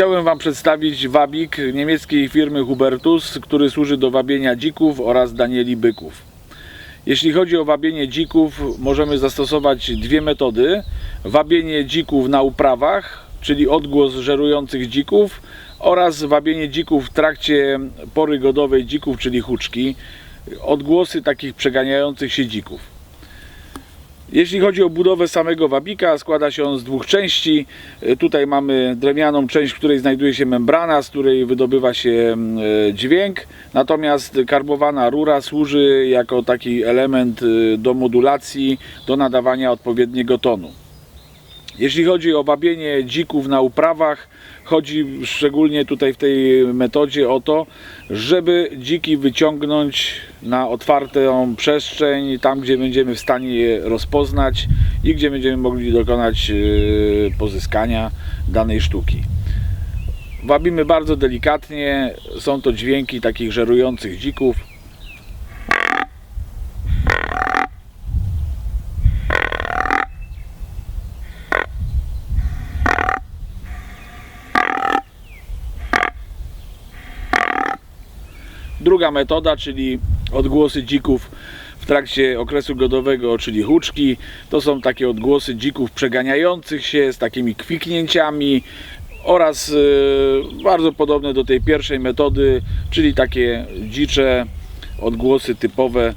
Chciałem Wam przedstawić wabik niemieckiej firmy Hubertus, który służy do wabienia dzików oraz danieli byków. Jeśli chodzi o wabienie dzików, możemy zastosować dwie metody. Wabienie dzików na uprawach, czyli odgłos żerujących dzików oraz wabienie dzików w trakcie pory godowej dzików, czyli huczki. Odgłosy takich przeganiających się dzików. Jeśli chodzi o budowę samego wabika, składa się on z dwóch części. E, Tutaj mamy drewnianą część, w której znajduje się membrana, z której wydobywa się mm, e, dźwięk. Natomiast karbowana rura służy jako taki element e, do modulacji, do nadawania odpowiedniego tonu. Jeśli chodzi o wabienie dzików na uprawach, chodzi szczególnie tutaj w tej metodzie o to, żeby dziki wyciągnąć na otwartą przestrzeń, tam gdzie będziemy w stanie je rozpoznać i gdzie będziemy mogli dokonać e, pozyskania danej sztuki. Wabimy bardzo delikatnie, są to dźwięki takich żerujących dzików. Druga metoda, czyli odgłosy dzików w trakcie okresu godowego, czyli huczki. To są takie odgłosy dzików przeganiających się z takimi kwiknięciami oraz e, bardzo podobne do tej pierwszej metody, czyli takie dzicze odgłosy typowe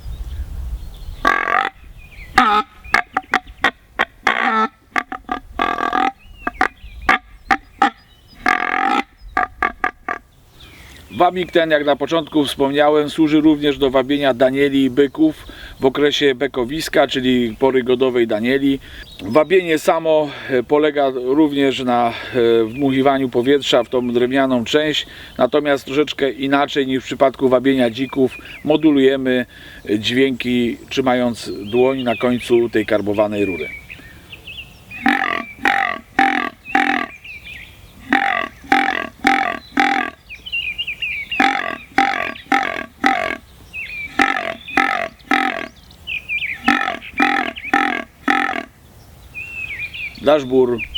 Wabik ten, jak na początku wspomniałem, służy również do wabienia danieli i byków w okresie bekowiska, czyli pory godowej danieli. Wabienie samo e, polega również na e, wdmuchiwaniu powietrza w tą drewnianą część, natomiast troszeczkę inaczej niż w przypadku wabienia dzików modulujemy dźwięki trzymając dłoń na końcu tej karbowanej rury. das burro.